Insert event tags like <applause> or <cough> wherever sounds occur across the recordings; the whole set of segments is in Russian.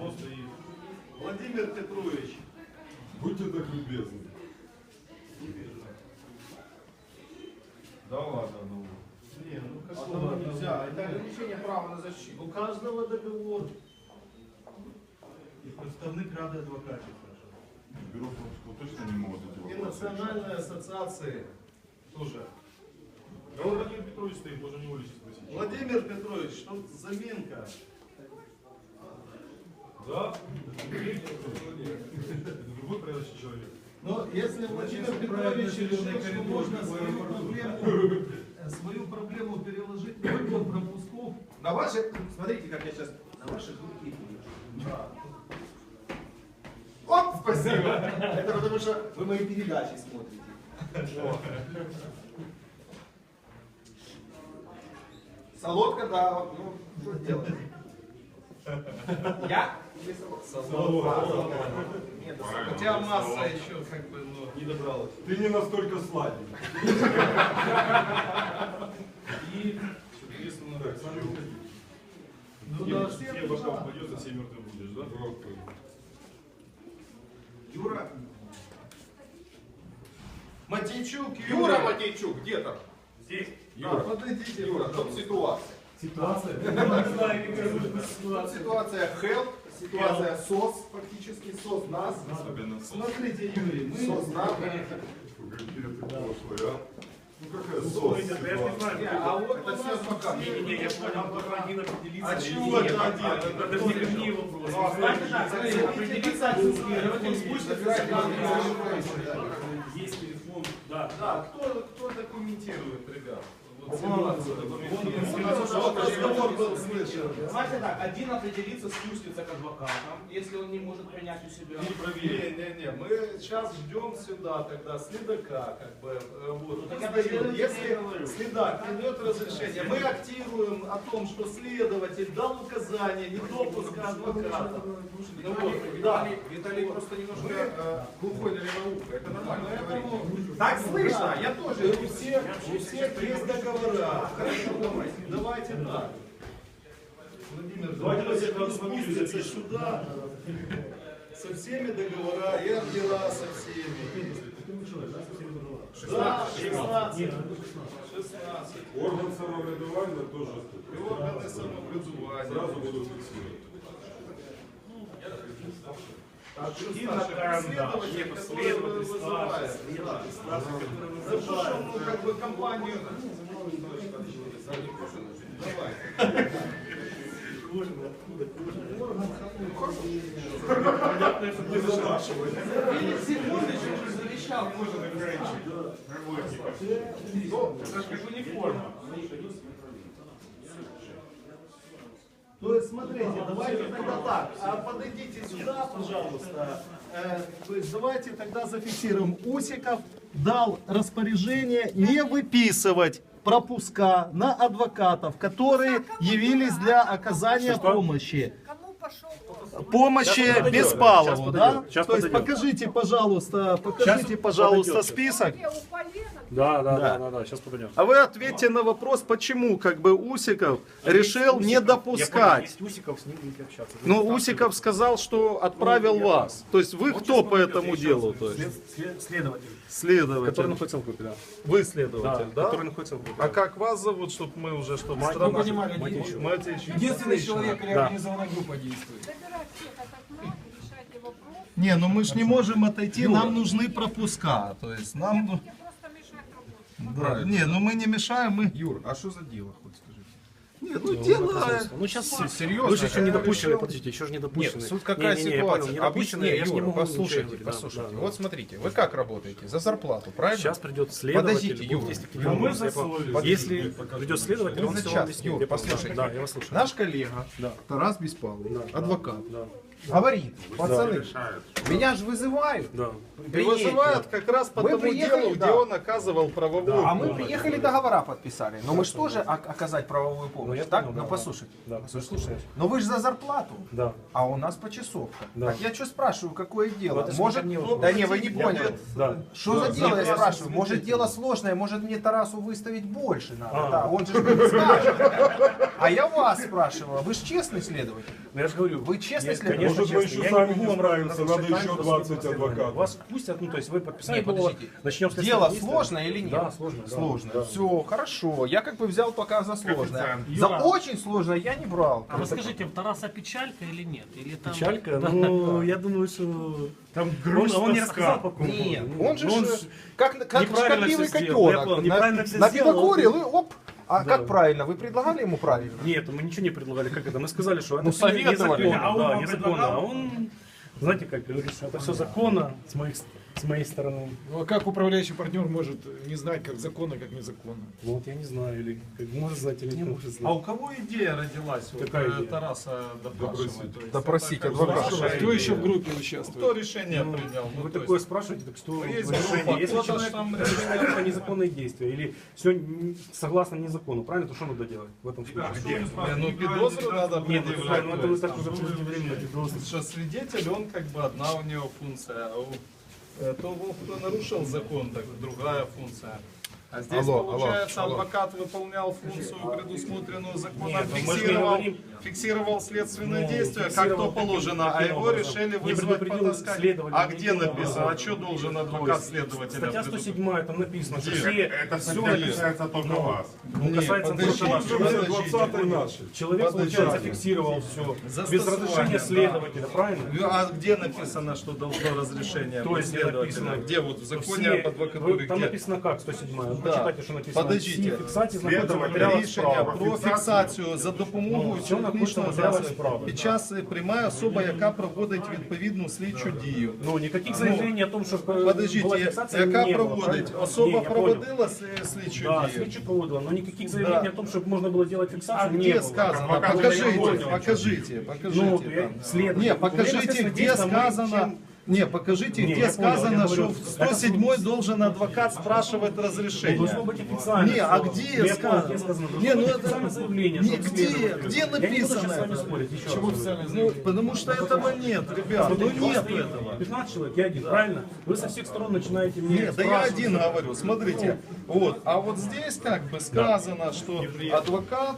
Он стоит. Владимир Петрович, Будьте так любезны. Да ладно, ну. не, ну А какого того нельзя. Это ограничение права на защиту. У каждого договор. И представник Ради адвокатів. Бюро пропусков точно не могут эти И вопросы национальной ассоциации тоже. А вот Владимир Петрович стоит, можно у него лично спросить. Владимир Петрович, тут заминка. Да? Другой порядочный человек. Но если Владимир Петрович решил, что можно свою проблему, свою проблему переложить на отдел пропусков, На ваши, смотрите, как я сейчас на ваши руки да, Оп, спасибо. Это потому что вы мои передачи смотрите. Солодка, да, ну, что делать? Я? А. Нет, тебя масса еще как бы ну, не добралась. Ты не настолько сладенький. И, соответственно. Ну, все, да, все все бока да. упадет, за все мертвым будешь, да? Юра, Матейчук, Юра Матейчук, где там? Здесь. Юра, подойдите, Юра, тут ситуация. Ситуация. Не знаю, какая будет Тут ситуация. ситуация help, ситуация SOS, фактически SOS нас. Особенно сос. Смотрите, Юрий, мы... SOS нам. А? Ну какая Ну, сос? смотрите, я ж не знаю. Не, а вот Это все адвокат. Не-не-не, я понял, только один определиться. А чего это один? Это даже не ко мне вопрос. Оставьте так, Смотрите, определиться. Есть телефон, да. Да, кто, кто документирует, ребят? Давайте так, один определится, спустится к адвокатам, если он не может принять у себя. Или проверить. Не-не-не, мы сейчас ждем сюда тогда следака, как бы, э, вот. Ну, Если следак не дает разрешения, мы актируем о том, что следователь дал указание недопуска адвоката. Ну вот, да. Виталий просто немножко э, глухой на левоухо. Это нормально. Поэтому- говорить. Так слышно, я тоже. У всех, у всех есть договора. Хорошо, давайте, давайте так. Владимир, Давайте спуститесь сюда. Со всеми договора, и ордера со всеми. Да, 16. 16. Орган самоврядування тоже И органы самообразования. сразу будут фиксировать. Так, на карандаш. Не, последователь, старший, старший, как бы компанию... Давай. Уже завещал Это же как. То есть, смотрите, давайте тогда так, а подойдите сюда, пожалуйста. Э, то есть, давайте тогда зафиксируем. Усиков дал распоряжение не выписывать пропуска на адвокатов, которые явились для оказания помощи. Кому пошел? Помощи Беспалову, да? Сейчас То есть подойдем. покажите, пожалуйста, покажите, пожалуйста, подойдете. список. Да, да, Да. да, да, да, сейчас подойдем. А вы ответьте на вопрос, почему как бы Усиков решил не допускать. Есть Усиков, с ним общаться. Ну, Усиков сказал, что отправил вас. То есть вы кто по этому делу? То есть Следователь, который следователь. находится в группе, да. Вы Да, следователь, да? который находится в группе. А как вас зовут, чтобы мы уже чтобы Матичук. Матичук. Единственный человек или Да. организованная группа действует. Забирать всех от окна и решайте вопрос. Не, ну мы ж не можем отойти, нам нужны пропуска. То есть нам... ну. Да. Не, ну мы не мешаем, мы... Юр, а что за дело, хоть скажите? Не, ну дело... Ну сейчас Серьезно? Вы же еще не Я допущены, решил- подождите, еще же не допущены. Нет, суть какая я понял, ситуация? не допущены, Объясни, я же не Юра, могу послушайте, говорить, да, послушайте. да, да. Вот смотрите, вы как работаете? За зарплату, правильно? Сейчас придет следователь, Подождите, Юра. действительно Ну, мы вопрос, я за понял. совесть. Если придет следователь, Мы он все вам объяснит. Я послушайте. Да, я вас слушаю. Наш коллега Да. Тарас Беспалов, Да, да, адвокат, Да. Говорит, пацаны, меня же вызывают. Да. И Приедьте. вызывают как раз по Мы тому приехали, делу, да. где он оказывал правовую А мы помощь. приехали, договора подписали. Но мы же тоже оказать правовую Ну, помощь. я так? понял, ну да, послушайте. Да, слушай. Но вы же за зарплату. Да. А у нас почасовка. Да. Так я что спрашиваю, какое дело? Вот это может, мне вот- да не, вы не поняли. Да. Что за дело, я спрашиваю? Может дело сложное, может мне Тарасу выставить больше надо. А. Да, он же не скажет. А я вас спрашиваю, вы же честный следователь? Ну, я же говорю, Вы честный есть, следователь? Конечно, Может, вы честный. еще Я сами могу не вам справиться, нарушить надо еще тайну 20 расследования. адвокатов. Вас пустят, ну то есть вы подписали Не, подождите. начнем следственное Дело действие. сложное или нет? Да, сложно. да. Сложно. Да. Все, хорошо. Я как бы взял пока за сложное. Коэффициент. За Юра. очень сложное я не брал. А вы скажите, у Тараса печалька или нет? Или там... Печалька, ну, <laughs> я думаю, что... Там Он, грусть, он не рассказал по поводу. Нет, Ну, он же ну, ж- как, как неправильно всё сделал. Я котенок. понял, неправильно всё На- сделал. Напидокурил и оп. А Да. как правильно? Вы предлагали ему правильно? Нет, мы ничего не предлагали, как это. Мы сказали, что это Ну, всё советовали. незаконно. А он да, незаконно. А он, знаете, как говорится, это все законно с, моих, с моей стороны. Ну а как управляющий партнер может не знать, как законно, как незаконно? Ну, вот я не знаю, или как может знать, или не может знать. А у кого идея родилась? Вот, Какая э, идея? Тараса допрашивать. Допросить адвоката. Кто еще в группе Кто участвует? решение Ну, принял? Ну, Вы такое есть- спрашиваете, так что Есть решение? группа, Если человек там решает это незаконные действия, или все согласно незакону, правильно, то что надо делать в этом случае? Не, Ну, педозру надо Нет, ну, предъявлять. ну, то это вы ну, преждевременно педозру. Что свидетель, он как бы одна у него функция, а у того, кто нарушил закон, так другая функция. А здесь, Алло, получается, алло, алло. адвокат выполнял функцию, предусмотренную законом, Нет, ну фиксировал, говорим- фиксировал следственное Ну, действие, как то положено, а его образом? решили вызвать, потаскать. следователя, А где написано? А что должен адвокат следователя Статья предупредить? 107 там написано, что все, Это все касается только вас. Ну, касается только нашего. подождите. 20 наши. Человек, получается, фиксировал все. Без разрешения да. следователя, правильно? А где написано, что должно разрешение То есть следователя? написано? Где вот в законе об адвокатуре? Там написано как, 107 ну, Да. Почитайте, что написано. Подождите. Всі фіксації знаходяться в Следователь матеріалах Рішення справи. про фіксацію за допомогою Ну, все технічного написано в матеріалах засобу справи. під час приймає особа, яка проводить відповідну слідчу дію. Ну, никаких заявлений о том, что э, была Подождіть, фиксация, яка не было, проводить? правильно? Особа Не, я понял. проводила с- слідчу Да, дію? слідчі проводила, но никаких заявлений Да. о том, чтобы можно было делать А фиксацию, не где было. сказано? Адвокат Покажите, не понял. покажите, Ну, покажите. то я там. следователь. Не, Время покажите, следственного где действия мы сказано... чем- Не, покажите, Не, где я понял, я сказано, говорю, что в 107 должен адвокат спрашивать разрешение. Должно быть официально. Не, а всё. где Я понял, сказано? где сказано? Не, ну Должно быть это- официальное заявление. Не, что где? следователь. Где Я не буду написано сейчас с вами это? спорить, еще Чего раз. официальное Ну, потому что этого нет, ребят, ну Смотрите, у вас нет стоит этого. 15 человек, я один, правильно? Вы со всех сторон начинаете мне Нет, да я спрашивать. один говорю, смотрите, вот, а вот здесь как бы сказано, что адвокат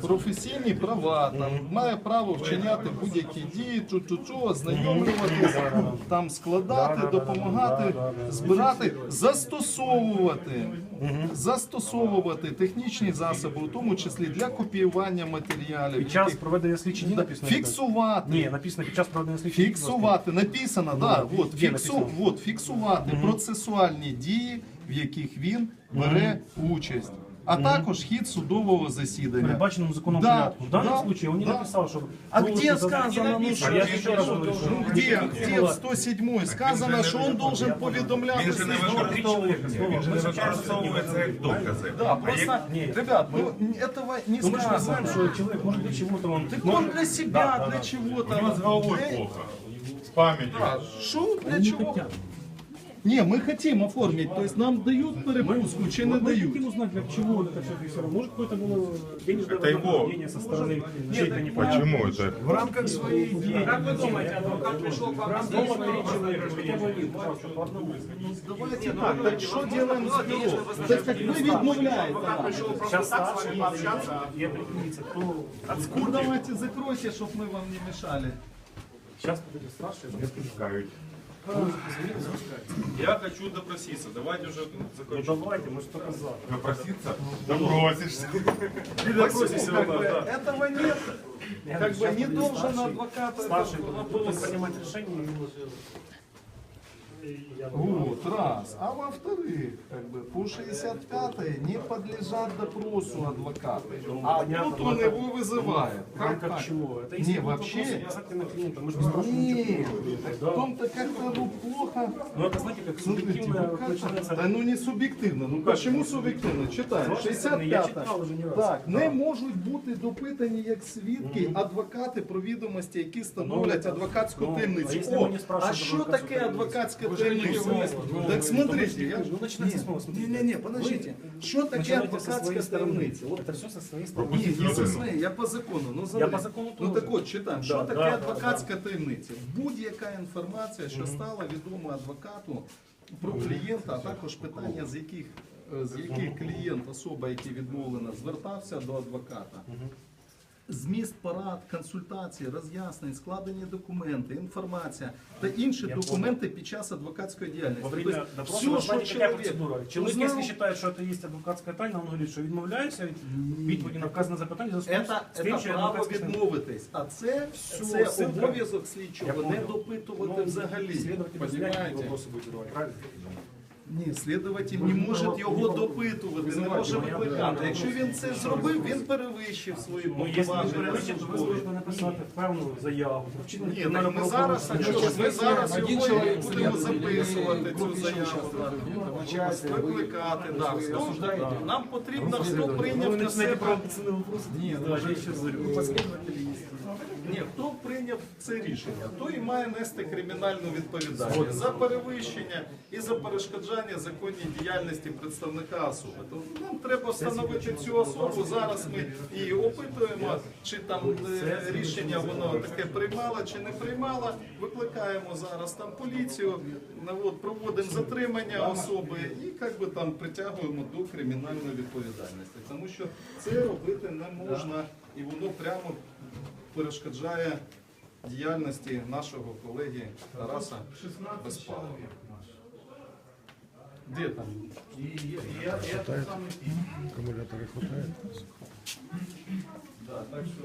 професійні права, там, має право вчиняти будь-які дії, чу-чу-чу, ознайомлюватись, Там складати, допомагати, збирати, застосовувати, застосовувати технічні засоби, у тому числі для копіювання матеріалів, Під час яких- проведення слідчих дій написано. фіксувати. Ні, написано під час проведення слідчих дій. Фіксувати написано, да, Ну, от, де фіксу, написано? от, фіксувати процесуальні дії, в яких він бере участь, а також хід судового засідання. передбаченному законом Да, порядку. В данном да, случае он не да. написал, что... А должен где за- сказано, ну, А что- я еще раз говорю, что... Ну, где, где в 107 сказано, що він должен повідомляти Він же не слідчого? він же не використовується як докази. Да, просто, Нет. ребят, ну этого не Ну мы же сказано. знаем, что человек может для чего-то он... Так он для себя, для чего-то. У него с головой плохо. С памятью. Что для чего? Не, мы хотим оформить, то есть нам дают перепуску, чи не Мы дают. хотим узнать, для чего это все фиксировано. Может, какое-то было денежное Это его. вознаграждение со стороны чьей-то непонятной. Почему это? В рамках своей идеи. Как вы думаете, адвокат пришел к вам дома три человека, хотя бы один, пожалуйста, по одному. Давайте так, так что делаем с бюро? Так как вы відмовляєте нам. Сейчас старший пообщаться и определиться, кто... Ну давайте закройте, чтобы мы вам не мешали. Сейчас подойдет старший. Не спускают. Я хочу допроситься. Давайте уже Ну закончим. давайте, мы же только за. Напроситься? Допросишься. Ты допросишься, Как бы да. этого нет. Как бы не должен адвокат. Старший должен принимать решение. Вот, раз. А во-вторых, как бы, по 65 не подлежат допросу адвокаты. А тут он его вызывает. Как так? чего? Это Не, вообще... касательно клиента. Мы же не спрашиваем Нет, так в том-то как-то ну, плохо. Ну это знаете, как Смотрите, субъективно ну как начинается. так? Да ну не суб'єктивно. Ну почему суб'єктивно? Читаємо. З вашої сторони, я 65 читав уже не раз. Так, не можуть бути допитані як свідки адвокати про відомості, які становлять Ну, адвокатську ну, а таємницю. якщо О, ми не спрашиваємо а що адвокатську таке таємницю? адвокатська Ви ж не таємниця? юрист. Ну, Так смотрите, я... Ну, начинайте с нового, смотрите. Не, не, не, подождите. Що таке Начинайте со адвокатська своей стороны. таємниця? От Это все со своей стороны. ні, не со своєї, я по закону. Ну, Я зараз. по закону Ну теж. так от, читаємо. Да, Що да, таке да, адвокатська таємниця? Будь-яка інформація, що стала відома адвокату про клієнта, а також питання, з яких, е, з яких клієнт, особа, який відмовлена, звертався до адвоката. Зміст порад, консультації, роз'яснень, складені документи, інформація та інші Я документи під час адвокатської діяльності. Во Тобто время допроса все, должна що быть такая чоловік процедура. Человек, узнав, если считает, что это есть адвокатская тайна, он говорит, что відмовляюся від відповіді на вказане запитання за Это, з тим, это що я право адвокатська тайна. відмовитись, а це, Всё, це ссылка. обов'язок Я слідчого не понял. допитувати Ну, взагалі. Следователь Понимаете? вопросы будет задавать, правильно? Ні, слідователь не може його допитувати, не може викликати. Якщо він це зробив, він перевищив свої Ну, якщо ви повноваження ви службові. написати певну заяву. Ні, так ми зараз, правопорушення. ми зараз його і будемо записувати цю заяву. Викликати, да. Хто- Нам потрібно, хто прийняв на себе Ні, ну. Ні, хто прийняв це рішення, той і має нести кримінальну відповідальність за перевищення і за перешкоджання законній діяльності представника особи. Тобто нам треба встановити цю особу. Зараз ми її опитуємо, чи там е, рішення воно таке приймало чи не приймало. Викликаємо зараз там поліцію, от, проводимо затримання особи і як би там притягуємо до кримінальної відповідальності. Тому що це робити не можна і воно прямо перешкоджає діяльності нашого колеги Тараса Безпалова. Де там? Аккумулятора хватает. Да, так що